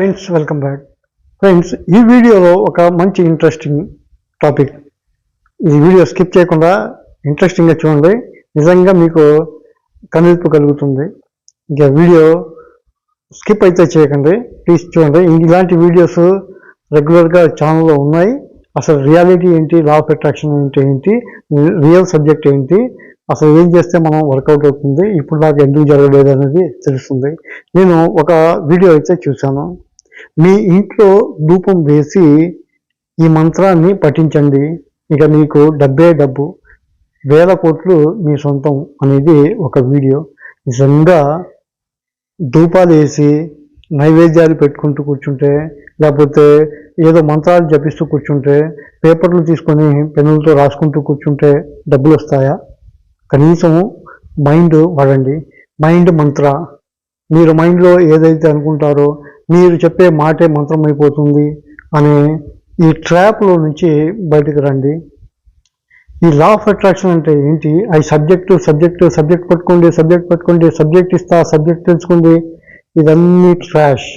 Friends welcome back friends ఈ వీడియోలో ఒక మంచి ఇంట్రెస్టింగ్ టాపిక్ ఈ వీడియో స్కిప్ చేయకుండా ఇంట్రెస్టింగ్గా చూడండి. నిజంగా మీకు కనువిప్పు కలుగుతుంది. ఇంకా వీడియో స్కిప్ అయితే చేయకండి. ప్లీజ్ చూడండి. ఇలాంటి వీడియోస్ రెగ్యులర్గా ఛానల్లో ఉన్నాయి. అసలు రియాలిటీ ఏంటి? లా ఆఫ్ అట్రాక్షన్ ఏంటి ఏంటి? రియల్ సబ్జెక్ట్ ఏంటి? అసలు ఏం చేస్తే మనం వర్కౌట్ అవుతుంది? ఇప్పుడు నాకు ఎందుకు జరగలేదు అనేది తెలుస్తుంది. నేను ఒక వీడియో అయితే చూశాను. మీ ఇంట్లో ధూపం వేసి ఈ మంత్రాన్ని పఠించండి. ఇక మీకు డబ్బే డబ్బు. వేల కోట్లు మీ సొంతం అనేది ఒక వీడియో. నిజంగా ధూపాలు వేసి నైవేద్యాలు పెట్టుకుంటూ కూర్చుంటే లేకపోతే ఏదో మంత్రాలు జపిస్తూ కూర్చుంటే పేపర్లు తీసుకొని పెన్నులతో రాసుకుంటూ కూర్చుంటే డబ్బులు వస్తాయా? కనీసం మైండ్ వాడండి. మైండ్ మంత్ర. మీరు మైండ్లో ఏదైతే అనుకుంటారో మీరు చెప్పే మాటే మంత్రం అయిపోతుంది అనే ఈ ట్రాప్లో నుంచి బయటకు రండి. ఈ లా ఆఫ్ అట్రాక్షన్ అంటే ఏంటి? అవి సబ్జెక్టు సబ్జెక్టు సబ్జెక్ట్ పట్టుకోండి సబ్జెక్ట్ పట్టుకోండి సబ్జెక్ట్ ఇస్తా సబ్జెక్ట్ తెలుసుకోండి ఇదన్నీ ట్రాష్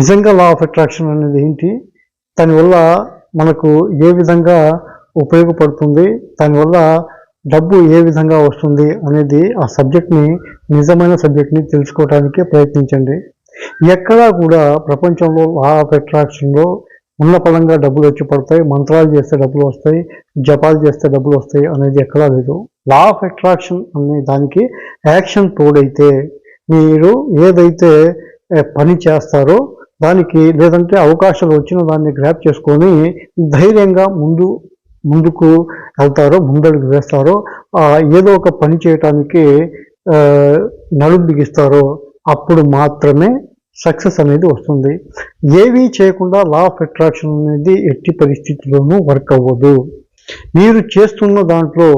నిజంగా లా ఆఫ్ అట్రాక్షన్ అనేది ఏంటి? దానివల్ల మనకు ఏ విధంగా ఉపయోగపడుతుంది? దానివల్ల డబ్బు ఏ విధంగా వస్తుంది? అనేది ఆ సబ్జెక్ట్ని నిజమైన సబ్జెక్ట్ని తెలుసుకోవడానికి ప్రయత్నించండి. ఎక్కడా కూడా ప్రపంచంలో లా ఆఫ్ అట్రాక్షన్లో ఉన్న పలంగా డబ్బులు వచ్చి పడతాయి మంత్రాలు చేస్తే డబ్బులు వస్తాయి జపాలు చేస్తే డబ్బులు వస్తాయి అనేది ఎక్కడా లేదు. లా ఆఫ్ అట్రాక్షన్ అనే దానికి యాక్షన్ తోడైతే మీరు ఏదైతే పని చేస్తారో దానికి లేదంటే అవకాశాలు వచ్చిన దాన్ని గ్రాప్ చేసుకొని ధైర్యంగా ముందు ముందుకు వెళ్తారో ముందడుగు వేస్తారో ఏదో ఒక పని చేయటానికి నడుం బిగిస్తారో అప్పుడు మాత్రమే సక్సెస్ అనేది వస్తుంది. ఏవీ చేయకుండా లా ఆఫ్ అట్రాక్షన్ అనేది ఎట్టి పరిస్థితుల్లోనూ వర్క్ అవ్వదు. మీరు చేస్తున్న దాంట్లో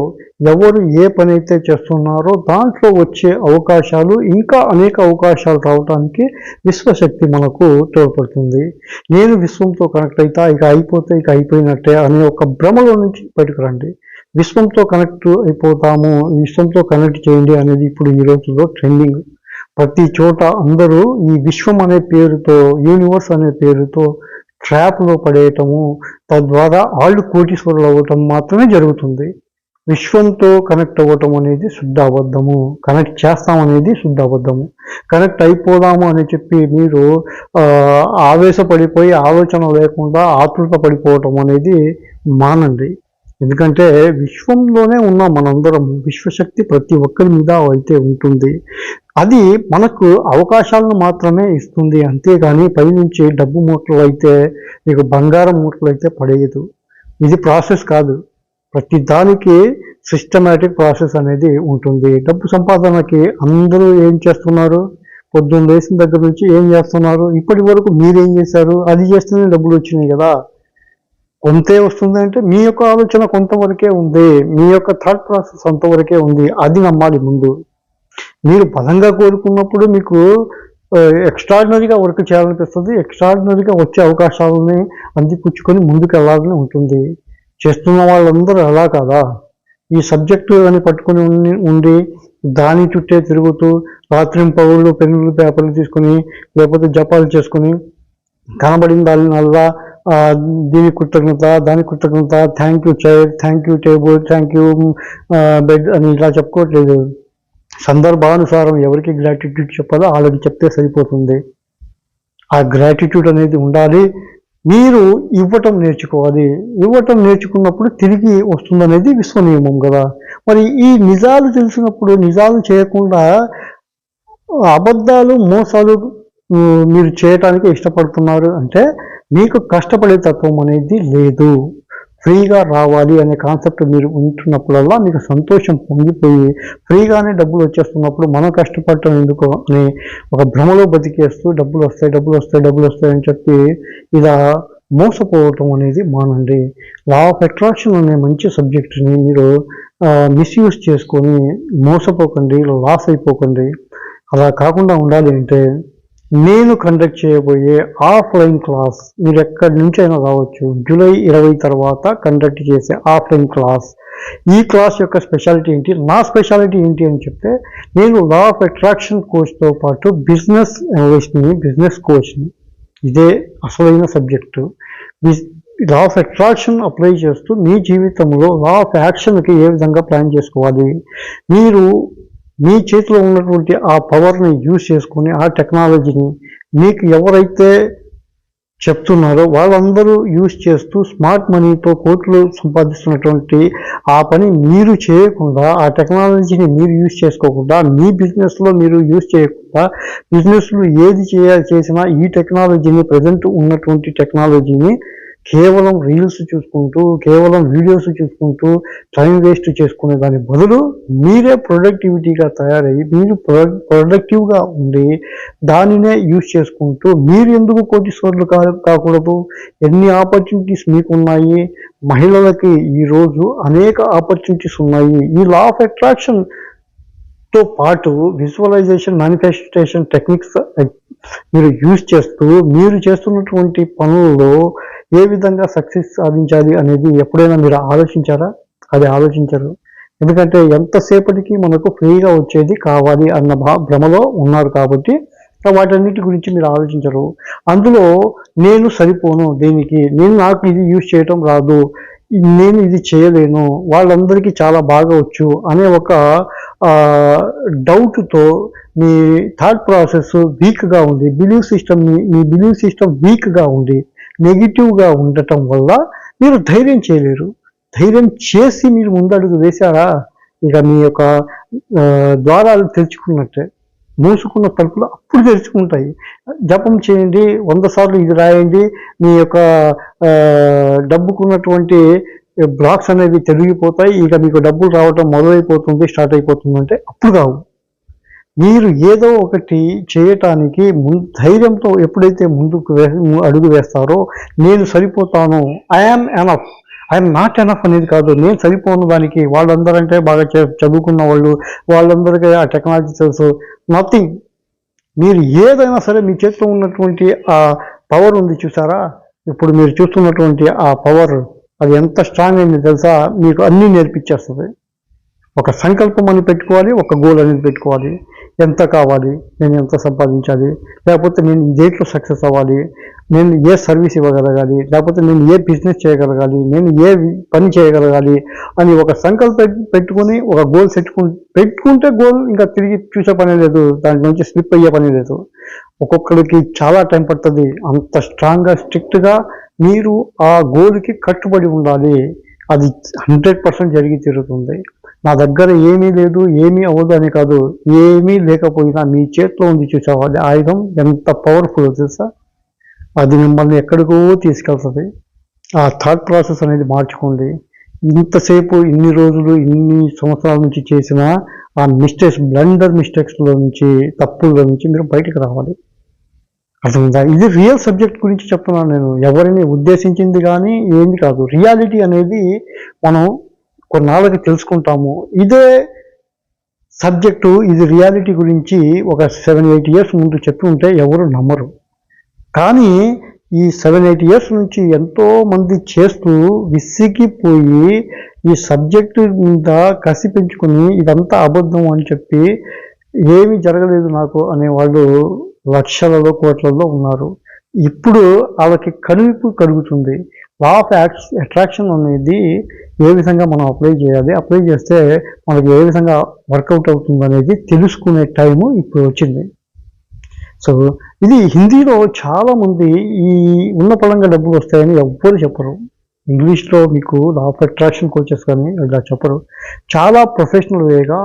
ఎవరు ఏ పని అయితే చేస్తున్నారో దాంట్లో వచ్చే అవకాశాలు ఇంకా అనేక అవకాశాలు రావడానికి విశ్వశక్తి మనకు తోడ్పడుతుంది. నేను విశ్వంతో కనెక్ట్ అవుతా ఇక అయిపోతే ఇక అయిపోయినట్టే అనే ఒక భ్రమలో నుంచి బయటకు రండి. విశ్వంతో కనెక్ట్ అయిపోతాము విశ్వంతో కనెక్ట్ చేయండి అనేది ఇప్పుడు ఈ రోజుల్లో ట్రెండింగ్ ప్రతి చోట అందరూ ఈ విశ్వం అనే పేరుతో యూనివర్స్ అనే పేరుతో ట్రాప్లో పడేయటము తద్వారా వాళ్ళు కోటీశ్వరులు అవ్వటం మాత్రమే జరుగుతుంది. విశ్వంతో కనెక్ట్ అవ్వటం అనేది శుద్ధ అబద్ధము కనెక్ట్ చేస్తామనేది శుద్ధ అబద్ధము కనెక్ట్ అయిపోదాము అని చెప్పి మీరు ఆవేశపడిపోయి ఆలోచన లేకుండా ఆతృత పడిపోవటం అనేది మానండి. ఎందుకంటే విశ్వంలోనే ఉన్నాం మనందరం విశ్వశక్తి ప్రతి ఒక్కరి మీద అయితే ఉంటుంది. అది మనకు అవకాశాలను మాత్రమే ఇస్తుంది. అంతేగాని పైనుంచి డబ్బు మూటలు అయితే మీకు బంగారం మూటలు అయితే పడేయదు. ఇది ప్రాసెస్ కాదు. ప్రతి దానికి సిస్టమేటిక్ ప్రాసెస్ అనేది ఉంటుంది. డబ్బు సంపాదనకి అందరూ ఏం చేస్తున్నారు? పొద్దున్న లేచిన దగ్గర నుంచి ఏం చేస్తున్నారు? ఇప్పటి వరకు మీరేం చేశారు? అది చేస్తేనే డబ్బులు వచ్చినాయి కదా. కొంతే వస్తుంది అంటే మీ యొక్క ఆలోచన కొంతవరకే ఉంది. మీ యొక్క థాట్ ప్రాసెస్ అంతవరకే ఉంది. అది నమ్మాలి ముందు. మీరు బలంగా కోరుకున్నప్పుడు మీకు ఎక్స్ట్రాడినరీగా వర్క్ చేయాలనిపిస్తుంది ఎక్స్ట్రాడినరీగా వచ్చే అవకాశాలని అందిపుచ్చుకొని ముందుకు వెళ్ళాలని ఉంటుంది. చేస్తున్న వాళ్ళందరూ అలా కదా? ఈ సబ్జెక్టు అని పట్టుకుని ఉండి ఉండి దాని చుట్టే తిరుగుతూ రాత్రింపవుళ్ళు పెన్నులు పేపర్లు తీసుకుని లేకపోతే జపాలు చేసుకుని కనబడిన దానివల్ల దీని కృతజ్ఞత దాని కృతజ్ఞత thank you chair thank you table thank you bed అని ఇలా చెప్పుకోవట్లేదు. సందర్భానుసారం ఎవరికి గ్రాటిట్యూడ్ చెప్పాలో వాళ్ళకి చెప్తే సరిపోతుంది. ఆ గ్రాటిట్యూడ్ అనేది ఉండాలి. మీరు ఇవ్వటం నేర్చుకోవాలి. ఇవ్వటం నేర్చుకున్నప్పుడు తిరిగి వస్తుందనేది విశ్వ నియమం కదా. మరి ఈ నిజాలు తెలిసినప్పుడు నిజాలు చేయకుండా అబద్ధాలు మోసాలు మీరు చేయటానికి ఇష్టపడుతున్నారు అంటే మీకు కష్టపడే తత్వం అనేది లేదు. ఫ్రీగా రావాలి అనే కాన్సెప్ట్ మీరు ఉంటున్నప్పుడల్లా మీకు సంతోషం పొంగిపోయి ఫ్రీగానే డబ్బులు వచ్చేస్తున్నప్పుడు మనం కష్టపడటం ఎందుకు అని ఒక భ్రమలో బతికేస్తూ డబ్బులు వస్తాయి డబ్బులు వస్తాయి డబ్బులు వస్తాయి అని చెప్పి ఇలా మోసపోవటం అనేది మానండి. లా ఆఫ్ అట్రాక్షన్ అనే మంచి సబ్జెక్ట్ని మీరు మిస్యూజ్ చేసుకొని మోసపోకండి లాస్ అయిపోకండి. అలా కాకుండా ఉండాలి అంటే నేను కండక్ట్ చేయబోయే ఆఫ్లైన్ క్లాస్ మీరు ఎక్కడి నుంచి అయినా రావచ్చు. జూలై ఇరవై తర్వాత కండక్ట్ చేసే ఆఫ్లైన్ క్లాస్ ఈ క్లాస్ యొక్క స్పెషాలిటీ ఏంటి? నా స్పెషాలిటీ ఏంటి అని చెప్తే నేను లా ఆఫ్ అట్రాక్షన్ కోచ్తో పాటు బిజినెస్ అనలిస్ట్ని బిజినెస్ కోచ్ని ఇదే అసలైన subject law of attraction apply చేస్తూ మీ జీవితంలో లా ఆఫ్ యాక్షన్కి ఏ విధంగా ప్లాన్ చేసుకోవాలి? మీరు మీ చేతిలో ఉన్నటువంటి ఆ పవర్ని యూజ్ చేసుకొని ఆ టెక్నాలజీని మీకు ఎవరైతే చెప్తున్నారో వాళ్ళందరూ యూజ్ చేస్తూ స్మార్ట్ మనీతో కోట్లు సంపాదిస్తున్నటువంటి ఆ పని మీరు చేయకుండా ఆ టెక్నాలజీని మీరు యూజ్ చేసుకోకుండా మీ బిజినెస్లో మీరు యూజ్ చేయకుండా బిజినెస్లో ఏది చేయాలి చేసినా ఈ టెక్నాలజీని ప్రజెంట్ ఉన్నటువంటి టెక్నాలజీని కేవలం రీల్స్ చూసుకుంటూ కేవలం వీడియోస్ చూసుకుంటూ టైం వేస్ట్ చేసుకునే దాని బదులు మీరే ప్రొడక్టివిటీగా తయారయ్యి మీరు ప్రొడక్టివ్గా ఉండి దానినే యూజ్ చేసుకుంటూ మీరు ఎందుకు కోటీశ్వరులు కా కాకూడదు? ఎన్ని ఆపర్చునిటీస్ మీకు ఉన్నాయి మహిళలకి ఈరోజు అనేక ఆపర్చునిటీస్ ఉన్నాయి. ఈ లా ఆఫ్ అట్రాక్షన్తో పాటు విజువలైజేషన్ మేనిఫెస్టేషన్ టెక్నిక్స్ మీరు యూజ్ చేస్తూ మీరు చేస్తున్నటువంటి పనుల్లో ఏ విధంగా సక్సెస్ సాధించాలి అనేది ఎప్పుడైనా మీరు ఆలోచించారా? అది ఆలోచించరు. ఎందుకంటే ఎంతసేపటికి మనకు ఫ్రీగా వచ్చేది కావాలి అన్న భా భ్రమలో ఉన్నారు కాబట్టి వాటన్నిటి గురించి మీరు ఆలోచించరు. అందులో నేను సరిపోను దీనికి నేను నాకు ఇది యూజ్ చేయటం రాదు నేను ఇది చేయలేను వాళ్ళందరికీ చాలా బాగా వచ్చు అనే ఒక డౌట్తో మీ థాట్ ప్రాసెస్ వీక్గా ఉంది బిలీవ్ సిస్టమ్ మీ బిలీవ్ సిస్టమ్ వీక్గా ఉంది. నెగిటివ్గా ఉండటం వల్ల మీరు ధైర్యం చేయలేరు. ధైర్యం చేసి మీరు ముందడుగు వేశారా? ఇక మీ యొక్క ద్వారాలు తెరుచుకున్నట్టే. మూసుకున్న తలుపులు అప్పుడు తెరుచుకుంటాయి. జపం చేయండి వంద సార్లు ఇది రాయండి మీ యొక్క డబ్బుకున్నటువంటి బ్లాక్స్ అనేవి తిరిగిపోతాయి. ఇక మీకు డబ్బులు రావటం మొదలైపోతుంది స్టార్ట్ అయిపోతుందంటే అప్పుడు కావు మీరు ఏదో ఒకటి చేయటానికి ధైర్యంతో ఎప్పుడైతే ముందుకు వే అడుగు వేస్తారో నేను సరిపోతాను. I'm enough I'm not enough అనేది కాదు. నేను సరిపోను దానికి. వాళ్ళందరంటే బాగా చదువుకున్న వాళ్ళు వాళ్ళందరికీ ఆ టెక్నాలజీ తెలుసు. నథింగ్ మీరు ఏదైనా సరే మీ చేతిలో ఉన్నటువంటి ఆ పవర్ ఉంది చూసారా? ఇప్పుడు మీరు చూస్తున్నటువంటి ఆ పవర్ అది ఎంత స్ట్రాంగ్ అయింది తెలుసా? మీకు అన్నీ నేర్పించేస్తుంది. ఒక సంకల్పం అని పెట్టుకోవాలి ఒక గోల్ అనేది పెట్టుకోవాలి. ఎంత కావాలి నేను ఎంత సంపాదించాలి లేకపోతే నేను దేంట్లో సక్సెస్ అవ్వాలి నేను ఏ సర్వీస్ ఇవ్వగలగాలి లేకపోతే నేను ఏ బిజినెస్ చేయగలగాలి నేను ఏ పని చేయగలగాలి అని ఒక సంకల్పం పెట్టుకుని ఒక గోల్ సెట్టుకు పెట్టుకుంటే గోల్ ఇంకా తిరిగి చూసే పని లేదు దాని నుంచి స్లిప్ అయ్యే పని లేదు. ఒక్కొక్కరికి చాలా టైం పడుతుంది. అంత స్ట్రాంగ్గా స్ట్రిక్ట్గా మీరు ఆ గోల్కి కట్టుబడి ఉండాలి. అది హండ్రెడ్ పర్సెంట్ జరిగి తీరుతుంది. నా దగ్గర ఏమీ లేదు ఏమీ అవ్వదు అని కాదు ఏమీ లేకపోయినా మీ చేతిలో ఉంది చూసావా? అది ఆయుధం ఎంత పవర్ఫుల్ తెలుసా? అది మిమ్మల్ని ఎక్కడికో తీసుకెళ్తుంది. ఆ థాట్ ప్రాసెస్ అనేది మార్చుకోండి. ఇంతసేపు ఇన్ని రోజులు ఇన్ని సంవత్సరాల నుంచి చేసిన ఆ మిస్టేక్స్ బ్లండర్ మిస్టేక్స్లో నుంచి తప్పుల్లో నుంచి మీరు బయటకు రావాలి. అర్థమైందా? ఇది రియల్ సబ్జెక్ట్ గురించి చెప్తున్నాను నేను. ఎవరిని ఉద్దేశించింది కానీ ఏంది కాదు. రియాలిటీ అనేది మనం కొన్నాళ్ళకి తెలుసుకుంటాము. ఇదే సబ్జెక్టు ఇది రియాలిటీ గురించి ఒక సెవెన్ ఎయిట్ ఇయర్స్ ముందు చెప్పి ఉంటే ఎవరు నమ్మరు. కానీ ఈ సెవెన్ ఎయిట్ ఇయర్స్ నుంచి ఎంతోమంది చేస్తూ విసిగిపోయి ఈ సబ్జెక్టు మీద కసి పెంచుకుని ఇదంతా అబద్ధం అని చెప్పి ఏమి జరగలేదు నాకు అనే వాళ్ళు లక్షలలో కోట్లలో ఉన్నారు. ఇప్పుడు వాళ్ళకి కనువిప్పు కలుగుతుంది. లా ఆఫ్ అట్రాక్షన్ అనేది ఏ విధంగా మనం అప్లై చేయాలి అప్లై చేస్తే మనకి ఏ విధంగా వర్కౌట్ అవుతుంది అనేది తెలుసుకునే టైము ఇప్పుడు వచ్చింది. సో ఇది హిందీలో చాలామంది ఈ ఉన్న పరంగా డబ్బులు వస్తాయని ఎవ్వరు చెప్పరు. ఇంగ్లీష్లో మీకు లా ఆఫ్ అట్రాక్షన్ కోచెస్ కానీ ఇలా చెప్పరు. చాలా ప్రొఫెషనల్ వేగా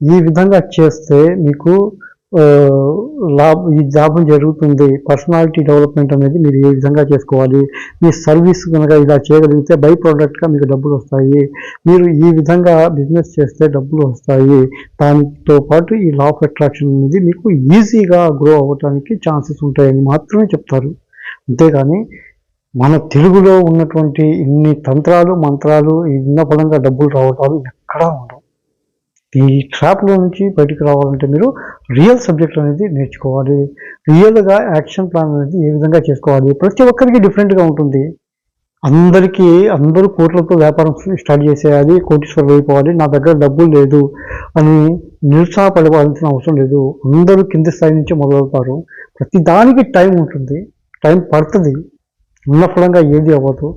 ఈ విధంగా చేస్తే మీకు లాభ ఈ లాభం జరుగుతుంది. పర్సనాలిటీ డెవలప్మెంట్ అనేది మీరు ఏ విధంగా చేసుకోవాలి? మీ సర్వీస్ కనుక ఇలా చేయగలిగితే బై ప్రోడక్ట్గా మీకు డబ్బులు వస్తాయి. మీరు ఈ విధంగా బిజినెస్ చేస్తే డబ్బులు వస్తాయి. దానితో పాటు ఈ లా ఆఫ్ అట్రాక్షన్ అనేది మీకు ఈజీగా గ్రో అవ్వడానికి ఛాన్సెస్ ఉంటాయని మాత్రమే చెప్తారు. అంతేగాని మన తెలుగులో ఉన్నటువంటి ఇన్ని తంత్రాలు మంత్రాలు ఇన్న పరంగా డబ్బులు రావటాలు ఎక్కడా ఉండవు. ఈ ట్రాప్లో నుంచి బయటకు రావాలంటే మీరు రియల్ సబ్జెక్ట్ అనేది నేర్చుకోవాలి. రియల్గా యాక్షన్ ప్లాన్ అనేది ఏ విధంగా చేసుకోవాలి? ప్రతి ఒక్కరికి డిఫరెంట్గా ఉంటుంది. అందరికీ అందరూ కోట్లతో వ్యాపారం స్టార్ట్ చేసేయాలి కోటీశ్వరులు అయిపోవాలి నా దగ్గర డబ్బులు లేదు అని నిరుత్సాహపడవలసిన అవసరం లేదు. అందరూ కింది స్థాయి నుంచి మొదలవుతారు. ప్రతి దానికి టైం ఉంటుంది. టైం పడుతుంది. ఉన్న ఫలంగా ఏది అవ్వదు.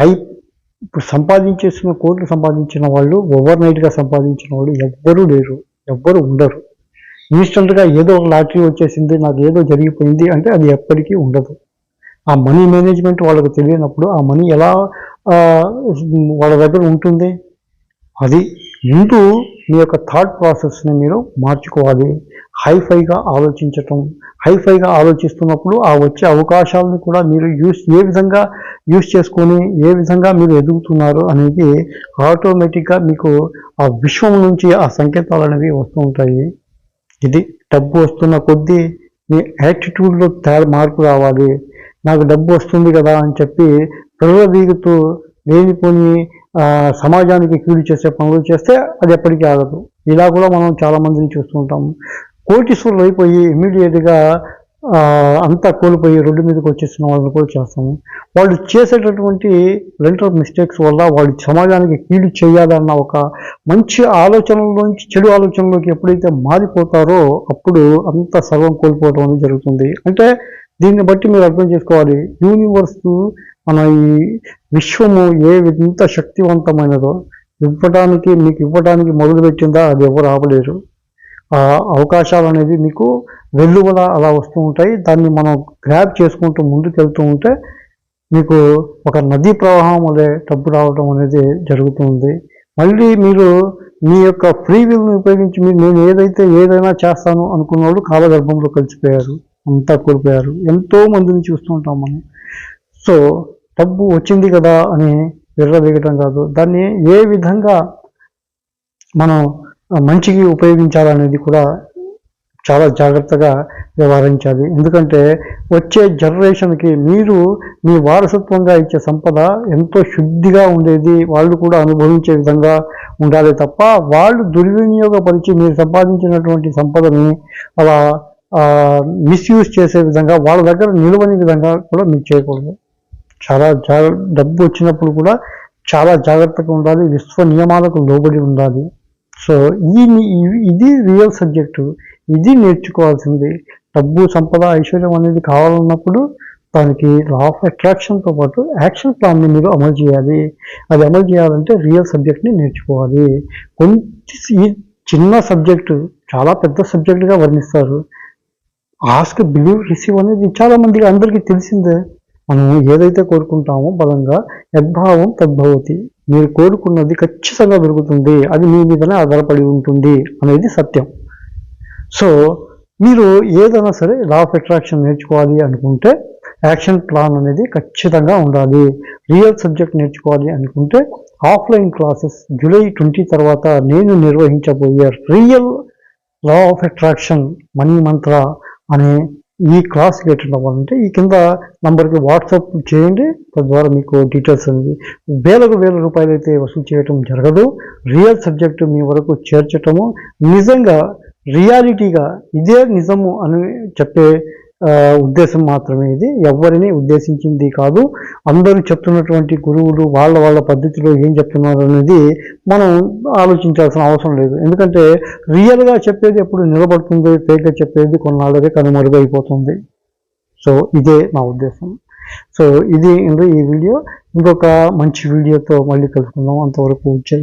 అయి ఇప్పుడు సంపాదించేసిన కోట్లు సంపాదించిన వాళ్ళు ఓవర్ నైట్గా సంపాదించిన వాళ్ళు ఎవ్వరూ లేరు ఎవ్వరు ఉండరు. ఇన్స్టెంట్గా ఏదో ఒక లాటరీ వచ్చేసింది నాకు ఏదో జరిగిపోయింది అంటే అది ఎప్పటికీ ఉండదు. ఆ మనీ మేనేజ్మెంట్ వాళ్ళకు తెలియనప్పుడు ఆ మనీ ఎలా వాళ్ళ దగ్గర ఉంటుంది? అది ముందు మీ యొక్క థాట్ ప్రాసెస్ని మీరు మార్చుకోవాలి. హైఫైగా ఆలోచించటం హైఫైగా ఆలోచిస్తున్నప్పుడు ఆ వచ్చే అవకాశాలను కూడా మీరు యూస్ ఏ విధంగా యూస్ చేసుకొని ఏ విధంగా మీరు ఎదుగుతున్నారు అనేది ఆటోమేటిక్గా మీకు ఆ విశ్వం నుంచి ఆ సంకేతాలు అనేవి వస్తూ ఉంటాయి. ఇది డబ్బు వస్తున్న కొద్దీ మీ యాటిట్యూడ్లో తయారు మార్పు రావాలి. నాకు డబ్బు వస్తుంది కదా అని చెప్పి వీగుతూ లేనిపోని సమాజానికి కీడు చేసే పనులు చేస్తే అది ఎప్పటికీ ఆగదు. ఇలా కూడా మనం చాలా మందిని కోటీశ్వరులు అయిపోయి ఇమీడియట్గా అంతా కోల్పోయి రోడ్డు మీదకి వచ్చేసిన వాళ్ళని కూడా చేస్తాము వాళ్ళు చేసేటటువంటి లెంటర్ మిస్టేక్స్ వల్ల వాళ్ళు సమాజానికి కీడు చేయాలన్న ఒక మంచి ఆలోచనలోంచి చెడు ఆలోచనలోకి ఎప్పుడైతే మారిపోతారో అప్పుడు అంత సర్వం కోల్పోవడం అనేది జరుగుతుంది. అంటే దీన్ని బట్టి మీరు అర్థం చేసుకోవాలి. యూనివర్స్ మన ఈ విశ్వము ఏ ఎంత శక్తివంతమైనదో ఇవ్వడానికి మీకు ఇవ్వడానికి మొదలుపెట్టిందా అది ఎవరు ఆపలేరు. అవకాశాలు అనేవి మీకు వెల్లువల అలా వస్తూ ఉంటాయి. దాన్ని మనం గ్రాప్ చేసుకుంటూ ముందుకు వెళ్తూ ఉంటే మీకు ఒక నదీ ప్రవాహం వలె డబ్బు రావడం అనేది జరుగుతుంది. మళ్ళీ మీరు మీ యొక్క ఫ్రీ విల్ని ఉపయోగించి మీరు నేను ఏదైతే ఏదైనా చేస్తాను అనుకున్న వాళ్ళు కాలగర్భంలో కలిసిపోయారు. అంతా కోల్పోయారు. ఎంతో మందిని చూస్తుంటాం మనం. సో డబ్బు వచ్చింది కదా అని విర్రవేగటం కాదు. దాన్ని ఏ విధంగా మనం మంచికి ఉపయోగించాలనేది కూడా చాలా జాగ్రత్తగా వ్యవహరించాలి. ఎందుకంటే వచ్చే జనరేషన్కి మీరు మీ వారసత్వంగా ఇచ్చే సంపద ఎంతో శుద్ధిగా ఉండేది వాళ్ళు కూడా అనుభవించే విధంగా ఉండాలి తప్ప వాళ్ళు దుర్వినియోగపరిచి మీరు సంపాదించినటువంటి సంపదని అలా మిస్యూజ్ చేసే విధంగా వాళ్ళ దగ్గర నిలువని విధంగా కూడా మీరు చేయకూడదు. చాలా జాగ్ర డబ్బు వచ్చినప్పుడు కూడా చాలా జాగ్రత్తగా ఉండాలి విశ్వ నియమాలకు లోబడి ఉండాలి. సో ఈ ఇది రియల్ సబ్జెక్టు ఇది నేర్చుకోవాల్సింది. డబ్బు సంపద ఐశ్వర్యం అనేది కావాలన్నప్పుడు దానికి లా ఆఫ్ అట్రాక్షన్తో పాటు యాక్షన్ ప్లాన్ని మీరు అమలు చేయాలి. అది అమలు చేయాలంటే రియల్ సబ్జెక్ట్ని నేర్చుకోవాలి. కొంచెం ఈ చిన్న సబ్జెక్టు చాలా పెద్ద సబ్జెక్టుగా వర్ణిస్తారు. ఆస్క్ బిలీవ్ రిసీవ్ అనేది చాలా మందికి అందరికీ తెలిసిందే. మనం ఏదైతే కోరుకుంటామో బలంగా యద్భావం తద్భవతి. మీరు కోరుకున్నది ఖచ్చితంగా దొరుకుతుంది అది మీ మీదనే ఆధారపడి ఉంటుంది అనేది సత్యం. సో మీరు ఏదైనా సరే లా ఆఫ్ అట్రాక్షన్ నేర్చుకోవాలి అనుకుంటే యాక్షన్ ప్లాన్ అనేది ఖచ్చితంగా ఉండాలి. రియల్ సబ్జెక్ట్ నేర్చుకోవాలి అనుకుంటే ఆఫ్లైన్ క్లాసెస్ జూలై ట్వంటీ తర్వాత నేను నిర్వహించబోయే real law of attraction money మంత్ర అనే ఈ క్లాస్కి ఎట్లా అవ్వాలంటే ఈ కింద నంబర్కి వాట్సాప్ చేయండి తద్వారా మీకు డీటెయిల్స్ అనేది వేలకు వేల రూపాయలు అయితే వసూలు చేయటం జరగదు. రియల్ సబ్జెక్టు మీ వరకు చేర్చటము. నిజంగా రియాలిటీగా ఇదే నిజము అని చెప్పే ఉద్దేశం మాత్రమే ఇది. ఎవరిని ఉద్దేశించింది కాదు. అందరూ చెప్తున్నటువంటి గురువులు వాళ్ళ వాళ్ళ పద్ధతిలో ఏం చెప్తున్నారు అనేది మనం ఆలోచించాల్సిన అవసరం లేదు. ఎందుకంటే రియల్గా చెప్పేది ఎప్పుడు నిలబడుతుంది ఫేక్గా చెప్పేది కొన్నాళ్ళకే కనుమరుగైపోతుంది సో ఇదే నా ఉద్దేశం. సో ఇది ఈ వీడియో. ఇంకొక మంచి వీడియోతో మళ్ళీ కలుసుకుందాం. అంతవరకు జై